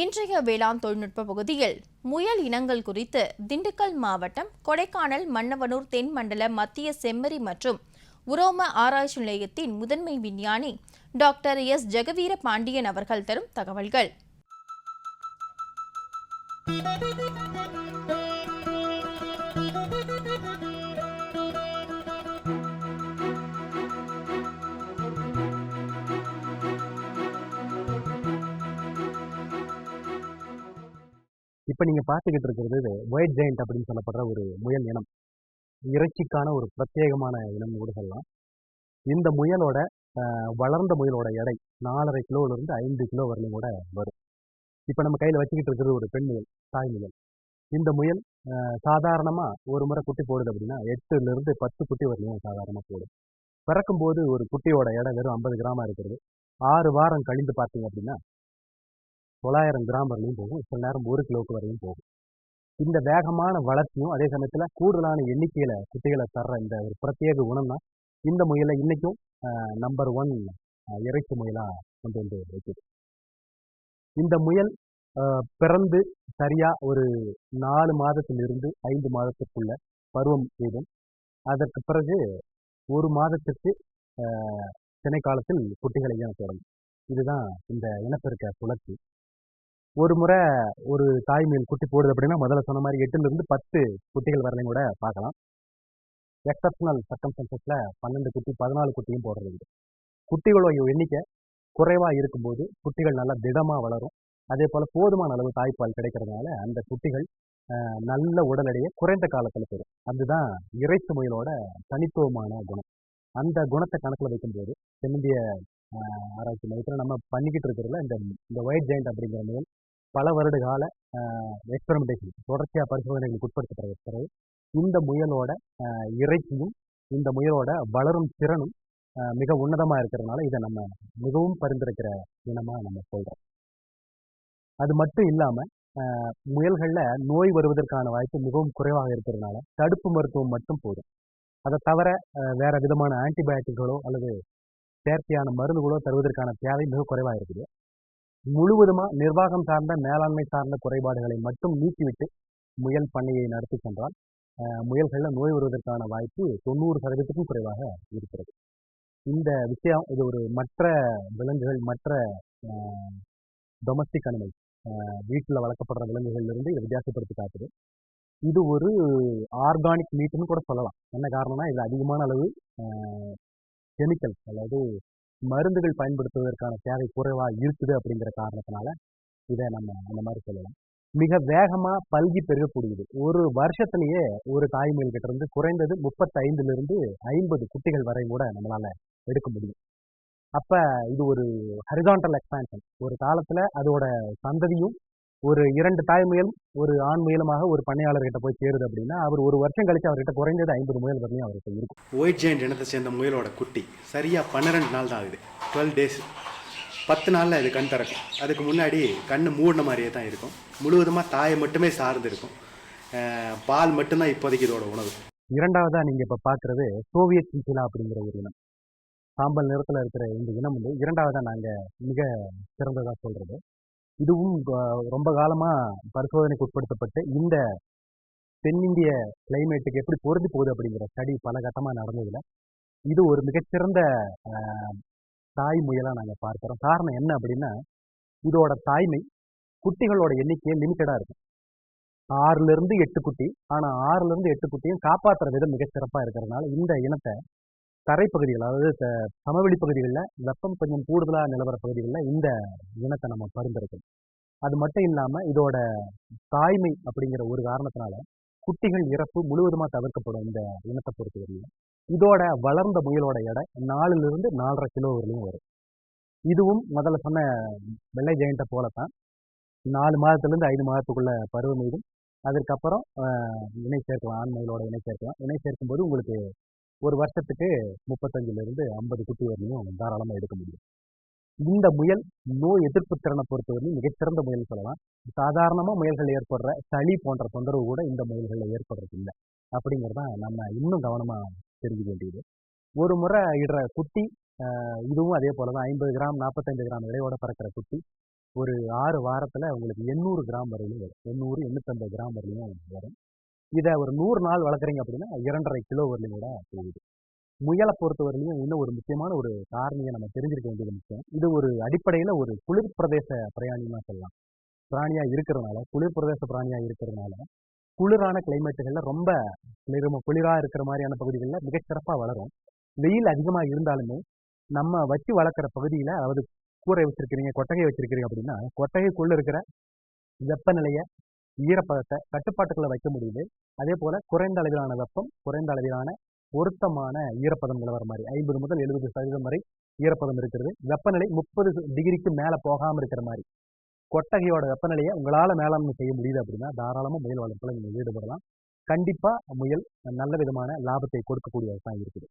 இன்றைய வேளாண் தொழில்நுட்ப பகுதியில் முயல் இனங்கள் குறித்து திண்டுக்கல் மாவட்டம் கொடைக்கானல் மன்னவனூர் தென்மண்டல மத்திய செம்மறி மற்றும் உரோம ஆராய்ச்சி நிலையத்தின் முதன்மை விஞ்ஞானி டாக்டர் எஸ். ஜெகவீர பாண்டியன் அவர்கள் தரும் தகவல்கள். இப்போ நீங்கள் பார்த்துக்கிட்டு இருக்கிறது ஒயிட் ஜெயண்ட் அப்படின்னு சொல்லப்படுற ஒரு முயல் இனம். இறைச்சிக்கான ஒரு பிரத்யேகமான இனம் கூட சொல்லலாம். இந்த முயலோட வளர்ந்த முயலோட எடை நாலரை கிலோவிலிருந்து ஐந்து கிலோ வரலையும் கூட வரும். இப்போ நம்ம கையில் வச்சுக்கிட்டு இருக்கிறது ஒரு பெண் முயல் தாய் முயல். இந்த முயல் சாதாரணமாக ஒரு முறை குட்டி போடுது அப்படின்னா எட்டுலேருந்து பத்து குட்டி வரலையும் சாதாரணமாக போடும். பிறக்கும்போது ஒரு குட்டியோட எடை வெறும் ஐம்பது கிராமா இருக்கிறது. ஆறு வாரம் கழிந்து பார்த்தீங்க அப்படின்னா தொள்ளாயிரம் கிராம் வரலையும் போகும். சில நேரம் ஒரு கிலோவுக்கு வரையும் போகும். இந்த வேகமான வளர்ச்சியும் அதே சமயத்தில் கூடுதலான எண்ணிக்கையில குட்டிகளை தர்ற இந்த ஒரு பிரத்யேக குணம் தான் இந்த முயலை இன்னைக்கும் நம்பர் ஒன் இறைச்சி முயலா கொண்டு வந்து வைக்குது. இந்த முயல் பிறந்து சரியா ஒரு நாலு மாதத்திலிருந்து ஐந்து மாதத்திற்குள்ள பருவம் எய்தும் அதற்கு பிறகு ஒரு மாதத்திற்கு திணைக்காலத்தில் குட்டிகளை ஈன தொடங்கும். இதுதான் இந்த இனப்பெருக்க சுழற்சி. ஒரு முறை ஒரு தாய்மீன் குட்டி போடுது அப்படின்னா முதல்ல சொன்ன மாதிரி எட்டுல இருந்து பத்து குட்டிகள் வரலையும் கூட பார்க்கலாம். எக்ஸப்ஷனல் சர்க்கம்ஸ்டன்சஸ்ல பன்னெண்டு குட்டி பதினாலு குட்டியும் போடுறது உண்டு. குட்டிகளோட எண்ணிக்கை குறைவா இருக்கும்போது குட்டிகள் நல்லா திடமா வளரும். அதே போல போதுமான அளவு தாய்ப்பால் கிடைக்கிறதுனால அந்த குட்டிகள் நல்ல உடல் எடையை குறைந்த காலத்தில் பெறும். அதுதான் இறைச்சி முயலோட தனித்துவமான குணம். அந்த குணத்தை கணக்கில் வைக்கும்போது தென்னிந்திய ஆராய்ச்சி மையத்தில் நம்ம பண்ணிக்கிட்டு இருக்கிறதுல இந்த இந்த ஒயிட் ஜெயண்ட் அப்படிங்கிற முயல் பல வருட கால எக்ஸ்பெரிமெண்டேஷன் தொடர்ச்சியாக பரிசோதனைகளுக்கு உட்படுத்தப்படுற பிறகு இந்த முயலோட இறைச்சியும் இந்த முயலோட வளரும் திறனும் ஆஹ், மிக உன்னதமாக இருக்கிறதுனால இதை நம்ம மிகவும் பரிந்துரைக்கிற இனமாக நம்ம சொல்கிறோம் அது மட்டும் இல்லாமல் முயல்களில் நோய் வருவதற்கான வாய்ப்பு மிகவும் குறைவாக இருக்கிறதுனால தடுப்பு மருத்துவம் மட்டும் போதும். அதை தவிர வேறு வேற விதமான ஆன்டிபயோட்டிக்களோ அல்லது செயற்கையான மருந்துகளோ தருவதற்கான தேவை மிக குறைவாக இருக்குது. முழுவதுமா நிர்வாகம் சார்ந்த மேலாண்மை சார்ந்த குறைபாடுகளை மட்டும் நீக்கிவிட்டு முயல் பண்ணையை நடத்தி சென்றால் முயல்களில் நோய் வருவதற்கான வாய்ப்பு தொண்ணூறு சதவீதத்துக்கும் குறைவாக இருக்கிறது. இந்த விஷயம் இது ஒரு மற்ற விலங்குகள் மற்ற டொமஸ்டிக் அனிமல் வீட்டில் வளர்க்கப்படுற விலங்குகள்லேருந்து இதை வித்தியாசப்படுத்தி காட்டுது. இது ஒரு ஆர்கானிக் மீட்னு கூட சொல்லலாம். என்ன காரணம்னா இது அதிகமான அளவு கெமிக்கல் அதாவது மருந்துகள் பயன்படுத்துவதற்கான தேவை குறைவா இருக்குது அப்படிங்கிற காரணத்தினால இதை நம்ம அந்த மாதிரி சொல்லலாம். மிக வேகமா பல்கி பெருகக்கூடியது. ஒரு வருஷத்திலேயே ஒரு தாய்மொழி கிட்ட இருந்து குறைந்தது முப்பத்தைந்துல இருந்து ஐம்பது குட்டிகள் வரை கூட நம்மளால எடுக்க முடியும். அப்ப இது ஒரு ஹரிசான்டல் எக்ஸ்பான்ஷன். ஒரு காலத்துல அதோட சந்ததியும் ஒரு இரண்டு தாய் முயலும் ஒரு ஆண் முயலுமாக ஒரு பண்ணையாளர்கிட்ட போய் சேருது அப்படின்னா அவர் ஒரு வருஷம் கழிச்சு அவர்கிட்ட குறைந்தது ஐம்பது முயல் வரலையும் அவர்கிட்ட இருக்கும். ஒயிட் ஜெயண்ட் இனத்தை சேர்ந்த முயலோட குட்டி சரியாக பன்னிரெண்டு நாள் தான் ஆகுது. டுவெல் டேஸ் பத்து நாளில் இது கண் திறக்கும். அதுக்கு முன்னாடி கண் மூடின மாதிரியே தான் இருக்கும். முழுவதுமாக தாயை மட்டுமே சார்ந்து இருக்கும். பால் மட்டும்தான் இப்போதைக்கு இதோட உணவு. இரண்டாவதா நீங்க இப்ப பாக்குறது சோவியத் சின்சிலா அப்படிங்கிற ஒரு இனம். சாம்பல் நிறத்துல இருக்கிற இந்த இனம் வந்து இரண்டாவதா நாங்க மிக சிறந்ததா சொல்றது. இதுவும் ரொம்ப காலமா பரிசோதனைக்கு உட்படுத்தப்பட்டு இந்த தென்னிந்திய கிளைமேட்டுக்கு எப்படி பொருந்தி போகுது அப்படிங்கிற ஸ்டடி பல கட்டமா நடந்ததுல இது ஒரு மிகச்சிறந்த தாய் முயலா நாங்க பார்க்கிறோம். காரணம் என்ன அப்படின்னா இதோட தாய்மை குட்டிகளோட எண்ணிக்கையே லிமிட்டடா இருக்கும் ஆறுல இருந்து எட்டு குட்டி ஆனா ஆறுல இருந்து எட்டு குட்டியும் காப்பாற்றுற விதம் மிகச்சிறப்பா இருக்கிறதுனால இந்த இனத்தை தரைப்பகுதிகள் அதாவது சமவெளி பகுதிகளில் வெப்பம் கொஞ்சம் கூடுதலாக நிலவர பகுதிகளில் இந்த இனத்தை நம்ம பரிந்துரைக்கணும். அது மட்டும் இல்லாமல் இதோட தாய்மை அப்படிங்கிற ஒரு காரணத்தினால குட்டிகள் இறப்பு முழுவதுமாக தவிர்க்கப்படும் இந்த இனத்தை பொறுத்தவரையில் இதோட வளர்ந்த முயலோட எடை நாலுலேருந்து நாலரை கிலோ வரலையும் வரும். இதுவும் முதல்ல சொன்ன வெள்ளை ஜெயண்ட்டை போலத்தான். நாலு மாதத்துலேருந்து ஐந்து மாதத்துக்குள்ள பருவம் எய்தும் அதற்கப்புறம் இணை சேர்க்கலாம் ஆண் மயிலோட இணை சேர்க்கலாம். இணை சேர்க்கும்போது உங்களுக்கு ஒரு வருஷத்துக்கு முப்பத்தஞ்சிலிருந்து ஐம்பது குட்டி வரையும் தாராளமாக எடுக்க முடியும். இந்த முயல் நோய் எதிர்ப்பு திறனை பொறுத்தவரையும் மிகச்சிறந்த முயல் சொல்லலாம். சாதாரணமாக முயல்கள் ஏற்படுற சளி போன்ற தொந்தரவு கூட இந்த முயல்களில் ஏற்படுறது இல்லை. அப்படிங்கிறத நம்ம இன்னும் கவனமாக தெரிஞ்சுக்க வேண்டியது. ஒரு முறை இடுற குட்டி இதுவும் அதே போல தான். ஐம்பது கிராம் நாற்பத்தைந்து கிராம் இடையோட பறக்கிற குட்டி ஒரு ஆறு வாரத்தில் உங்களுக்கு எண்ணூறு கிராம் வரையிலும் வரும். எண்ணூறு எண்ணூற்றம்பது கிராம் வரையிலும் வரும். இதை ஒரு நூறு நாள் வளர்க்குறீங்க அப்படின்னா இரண்டரை கிலோ வரலையும் கூட போகுது. முயலை பொறுத்தவரையிலையும் இன்னும் ஒரு முக்கியமான ஒரு காரணியை நம்ம தெரிஞ்சிருக்க வேண்டியது முக்கியம். இது ஒரு அடிப்படையில் ஒரு குளிர் பிரதேச பிரயாணின்னு சொல்லலாம். பிராணியாக இருக்கிறதுனால குளிர் பிரதேச பிராணியாக இருக்கிறதுனால குளிரான கிளைமேட்டுகளில் ரொம்ப குளிரும் குளிராக இருக்கிற மாதிரியான பகுதிகளில் மிகச்சிறப்பாக வளரும். வெயில் அதிகமாக இருந்தாலுமே நம்ம வச்சு வளர்க்குற பகுதியில் அதாவது கூரை வச்சிருக்கிறீங்க கொட்டகை வச்சிருக்கிறீங்க அப்படின்னா கொட்டகைக்குள்ளே இருக்கிற வெப்பநிலையை ஈரப்பதத்தை கட்டுப்பாட்டுக்குள்ள வைக்க முடியுது. அதே போல் குறைந்த அளவிலான வெப்பம் குறைந்த அளவிலான பொருத்தமான ஈரப்பதம் நிலவர மாதிரி ஐம்பது முதல் எழுபது சதவீதம் வரை ஈரப்பதம் இருக்கிறது. வெப்பநிலை முப்பது டிகிரிக்கு மேலே போகாமல் இருக்கிற மாதிரி. கொட்டகையோட வெப்பநிலையை உங்களால் மேலாண்மை செய்ய முடியுது அப்படின்னா தாராளமாக முயல் வளர்ப்பில் நீங்கள் ஈடுபடலாம். கண்டிப்பாக முயல் நல்ல விதமான லாபத்தை கொடுக்கக்கூடியதாக இருக்குது.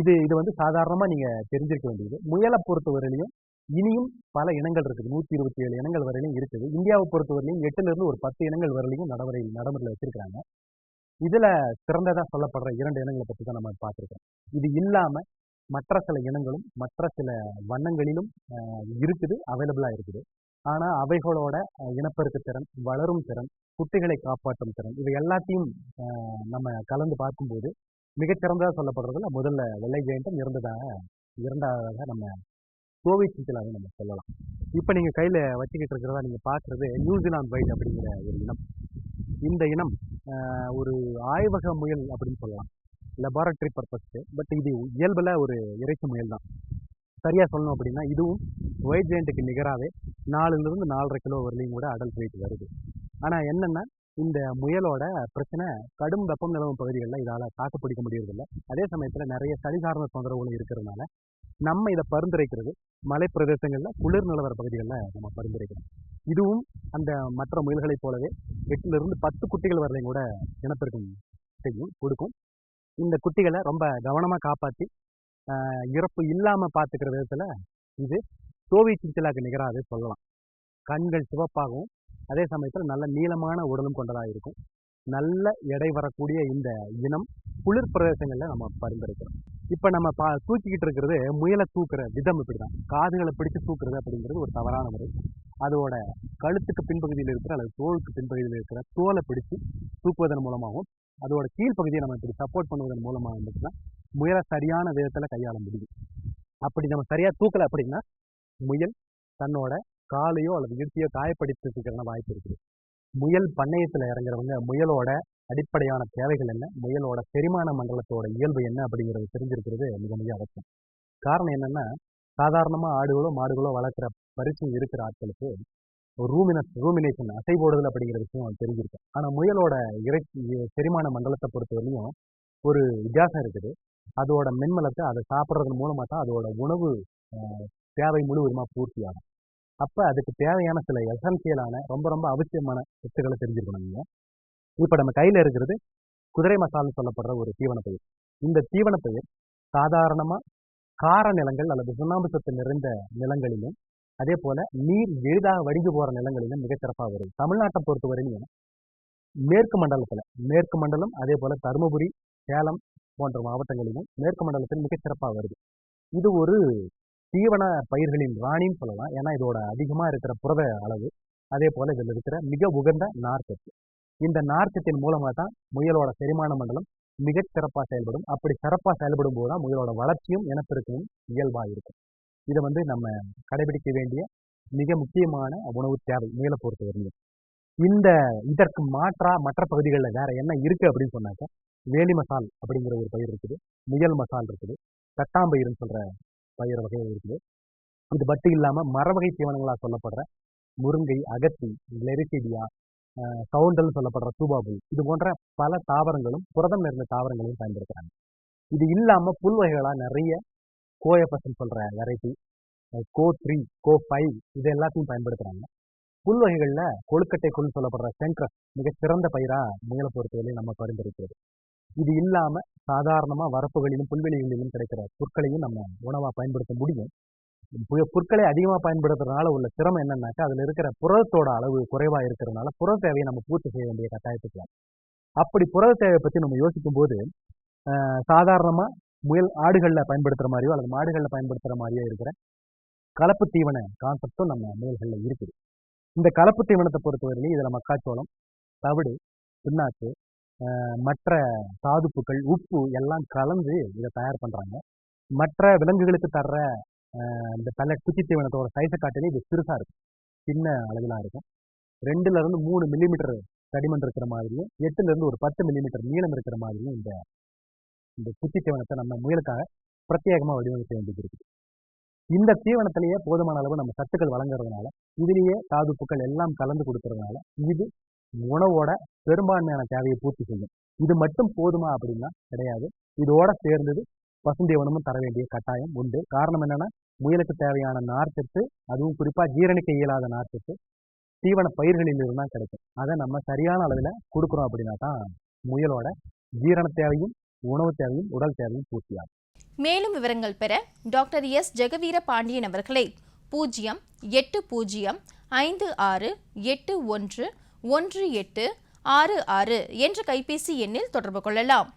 இது இது வந்து சாதாரணமாக நீங்கள் தெரிஞ்சிருக்க வேண்டியது. முயலை பொறுத்தவரையிலையும் இனியும் பல இனங்கள் இருக்குது. நூற்றி இருபத்தி ஏழு இனங்கள் வரையிலும் இருக்குது. இந்தியாவை பொறுத்தவரையிலையும் எட்டுலேருந்து ஒரு பத்து இனங்கள் வரையிலும் நடைமுறை நடைமுறையில் வச்சிருக்கிறாங்க. இதில் சிறந்ததாக சொல்லப்படுற இரண்டு இனங்களை பற்றி தான் நம்ம பார்த்துருக்கோம். இது இல்லாமல் மற்ற சில இனங்களும் மற்ற சில வண்ணங்களிலும் இருக்குது அவைலபிளாக இருக்குது. ஆனால் அவைகளோட இனப்பெருக்கு இனப்பெருக்க திறன் வளரும் திறன் குட்டிகளை காப்பாற்றும் திறன் இவை எல்லாத்தையும் நம்ம கலந்து பார்க்கும்போது மிகச்சிறந்ததாக சொல்லப்படுறதுல முதல்ல வெள்ளை ஜெயண்டம் இருந்ததாக இரண்டாவதாக நம்ம கோவை நம்ம சொல்லலாம். இப்போ நீங்கள் கையில் வச்சுக்கிட்டு இருக்கிறதா நீங்கள் பார்க்குறது நியூசிலாந்து வைட் அப்படிங்கிற ஒரு இனம். இந்த இனம் ஒரு ஆய்வக முயல் அப்படின்னு சொல்லலாம். லெபார்டரி பர்பஸ்க்கு பட் இது இயல்பில் ஒரு இறைச்சி முயல் தான். சரியாக சொல்லணும் அப்படின்னா இதுவும் ஒயிட் ஜெயண்ட்டுக்கு நிகராகவே நாலுலேருந்து நாலரை கிலோ வரலையும் கூட அடல்ட் வெயிட் வருது. ஆனால் என்னென்னா இந்த முயலோட பிரச்சனை கடும் வெப்பம் நிலவும் பகுதிகளில் இதால் தாக்கு பிடிக்க முடியறதில்ல. அதே சமயத்தில் நிறைய சளி சார்ந்த தொந்தரவுகளும் இருக்கிறதுனால நம்ம இதை பரிந்துரைக்கிறது மலை பிரதேசங்களில் குளிர் நிலவர பகுதிகளில் நம்ம பரிந்துரைக்கிறோம். இதுவும் அந்த மற்ற முயல்களைப் போலவே எட்டுலேருந்து பத்து குட்டிகள் வரலையும் கூட இனப்பெருக்கம் செய்யும் கொடுக்கும். இந்த குட்டிகளை ரொம்ப கவனமாக காப்பாற்றி இறப்பு இல்லாமல் பார்த்துக்கிற விதத்தில் இது தோவி சிஞ்சிலாக்கு நிகராது சொல்லலாம். கண்கள் சிவப்பாகவும் அதே சமயத்தில் நல்ல நீளமான உடலும் கொண்டதாக இருக்கும். நல்ல எடை வரக்கூடிய இந்த இனம் குளிர் பிரதேசங்களில் நம்ம பரிந்துரைக்கிறோம். இப்போ நம்ம பா தூக்கிக்கிட்டு இருக்கிறது முயலை தூக்குற விதம் இப்படி தான் காதுகளை பிடிச்சு தூக்குறது அப்படிங்கிறது ஒரு தவறான முறை. அதோட கழுத்துக்கு பின்பகுதியில் இருக்கிற அல்லது தோலுக்கு பின்பகுதியில் இருக்கிற தோலை பிடிச்சு தூக்குவதன் மூலமாகவும் அதோட கீழ்ப்பகுதியை நம்ம இப்படி சப்போர்ட் பண்ணுவதன் மூலமாக இருந்துச்சுன்னா முயலை சரியான விதத்தில் கையாள முடியும். அப்படி நம்ம சரியாக தூக்கலை அப்படின்னா முயல் தன்னோட காலையோ அல்லது இடுக்கையோ காயப்படுத்துறதுக்கான வாய்ப்பு இருக்குது. முயல் பண்ணையத்தில் இறங்குறவங்க முயலோட அடிப்படையான தேவைகள் என்ன முயலோட செரிமான மண்டலத்தோட இயல்பு என்ன அப்படிங்கிறது தெரிஞ்சிருக்கிறது மிக மிக அவசியம். காரணம் என்னன்னா சாதாரணமாக ஆடுகளோ மாடுகளோ வளர்க்குற பரிசு இருக்கிற ஆட்களுக்கு ரூமினஸ் ரூமினேஷன் அசை போடுதல் அப்படிங்கிற விஷயம் தெரிஞ்சிருக்கு. ஆனால் முயலோட இறை செரிமான மண்டலத்தை பொறுத்தவரையும் ஒரு வித்தியாசம் இருக்குது. அதோட மென்மலத்தை அதை சாப்பிட்றதன் மூலமாக தான் அதோட உணவு தேவை முழுவதுமாக பூர்த்தி ஆகும் அப்போ அதுக்கு தேவையான சில எசன்சியலான ரொம்ப ரொம்ப அவசியமான சத்துக்களை தெரிஞ்சிருக்கணும் நீங்கள் இப்போ நம்ம கையில் இருக்கிறது குதிரை மசால்னு சொல்லப்படுற ஒரு தீவன பயிர். இந்த தீவனப்பயிர் சாதாரணமாக கார நிலங்கள் அல்லது சுண்ணாம்பு சத்து நிறைந்த நிலங்களிலும் அதே போல நீர் எளிதாக வடிஞ்சு போகிற நிலங்களிலும் மிகச்சிறப்பாக வருது தமிழ்நாட்டை பொறுத்தவரையிலும் மேற்கு மண்டலத்தில் மேற்கு மண்டலம் அதே போல தருமபுரி சேலம் போன்ற மாவட்டங்களிலும் மேற்கு மண்டலத்தில் மிகச்சிறப்பாக வருது. இது ஒரு தீவன பயிர்களின் ராணின்னு சொல்லலாம். ஏன்னா இதோட அதிகமாக இருக்கிற புரத அளவு. அதே போல இதில் இருக்கிற மிக உகந்த நார்ச்சத்து இந்த நார்ச்சத்தின் மூலமாக தான் முயலோட செரிமான மண்டலம் மிக சிறப்பாக செயல்படும். அப்படி சிறப்பாக செயல்படும் போது தான் முயலோட வளர்ச்சியும் இனப்பெருக்கமும் இயல்பாக இருக்கும். இதை வந்து நம்ம கடைபிடிக்க வேண்டிய மிக முக்கியமான உணவு தேவை முயலை பொறுத்தவரையும் இந்த இதற்கு மாற்றா மற்ற பகுதிகளில் வேற என்ன இருக்கு அப்படின்னு சொன்னாக்க வேலி மசால் அப்படிங்கிற ஒரு பயிர் இருக்குது. முயல் மசால் இருக்குது. தட்டாம்பயிர்னு சொல்ற பயிர் வகை இருக்குது. இது மட்டும் இல்லாமல் மரவகை தீவனங்களாக சொல்லப்படுற முருங்கை அகத்தி லெரிசிடியா சவுண்டல்னு சொல்லப்படுற தூபாபுல் இது போன்ற பல தாவரங்களும் புரதம் நிறைந்த தாவரங்களையும் பயன்படுத்துகிறாங்க இது இல்லாமல் புல் வகைகளாக நிறைய கோயப்பசன் சொல்கிற variety CO three CO five இது எல்லாத்தையும் பயன்படுத்துகிறாங்க புல் வகைகளில் கொழுக்கட்டை கொள் சொல்லப்படுற சென்ட்ரஸ் மிக சிறந்த பயிராக முயலை பொறுத்தவரையும் நம்ம பரிந்துரைக்கிறது. இது இல்லாமல் சாதாரணமாக வரப்புகளிலும் புல்வெளிகளிலும் கிடைக்கிற புற்களையும் நம்ம உணவாக பயன்படுத்த முடியும். புற்களை அதிகமாக பயன்படுத்துறதுனால உள்ள சிரமம் என்னன்னாக்கா அதில் இருக்கிற புரதத்தோட அளவு குறைவாக இருக்கிறதுனால புரத தேவையை நம்ம பூர்த்தி செய்ய வேண்டிய கட்டாயத்துக்கு அப்படி புரத தேவையை பற்றி நம்ம யோசிக்கும் போது சாதாரணமாக முயல் ஆடுகளில் பயன்படுத்துகிற மாதிரியோ அல்லது மாடுகளில் பயன்படுத்துகிற மாதிரியோ இருக்கிற கலப்பு தீவன கான்செப்டும் நம்ம முயல்களில் இருக்குது. இந்த கலப்பு தீவனத்தை பொறுத்தவரையிலையும் இதில் மக்காச்சோளம் தவிடு பின்னாக்கு மற்ற தாதுப்புக்கள் உப்பு எல்லாம் கலந்து இதை தயார் பண்ணுறாங்க மற்ற விலங்குகளுக்கு தர்ற இந்த தலை குச்சி தீவனத்தோட சைஸை காட்டிலே இது சிறுசாக இருக்கும். சின்ன அளவிலாக இருக்கும். ரெண்டுல இருந்து மூணு மில்லிமீட்டர் தடிமன் இருக்கிற மாதிரியும் எட்டுல இருந்து ஒரு பத்து மில்லிமீட்டர் நீளம் இருக்கிற மாதிரியும் இந்த இந்த குச்சி தீவனத்தை நம்ம முயலுக்காக பிரத்யேகமாக வடிவமைக்க வேண்டியது இருக்குது இந்த தீவனத்திலேயே போதுமான அளவு நம்ம சத்துக்கள் வழங்குறதுனால இதுலேயே தாதுப்புக்கள் எல்லாம் கலந்து கொடுக்கறதுனால இது உணவோட பெரும்பான்மையான தேவையை பூர்த்தி செய்யும். இது மட்டும் போதுமா அப்படின்னா கிடையாது. இதோட சேர்ந்தது பசுந்தீவனமும் தர வேண்டிய கட்டாயம் உண்டு. காரணம் என்னன்னா முயலுக்கு தேவையான நார்ச்சத்து அதுவும் குறிப்பா ஜீரணிக்க இயலாத நார்ச்சத்து தீவன பயிர்களில் இருந்தா தான் கிடைக்கும். அதை நம்ம சரியான அளவில் கொடுக்குறோம் அப்படின்னா தான் முயலோட ஜீரண தேவையும் உணவு தேவையும் உடல் தேவையும் பூர்த்தியாகும். மேலும் விவரங்கள் பெற டாக்டர் எஸ். ஜெகவீர பாண்டியன் அவர்களை பூஜ்ஜியம் எட்டு பூஜ்ஜியம் ஐந்து ஆறு எட்டு ஒன்று ஒன்று எட்டு ஆறு ஆறு என்ற கைபேசி எண்ணில் தொடர்பு கொள்ளலாம்.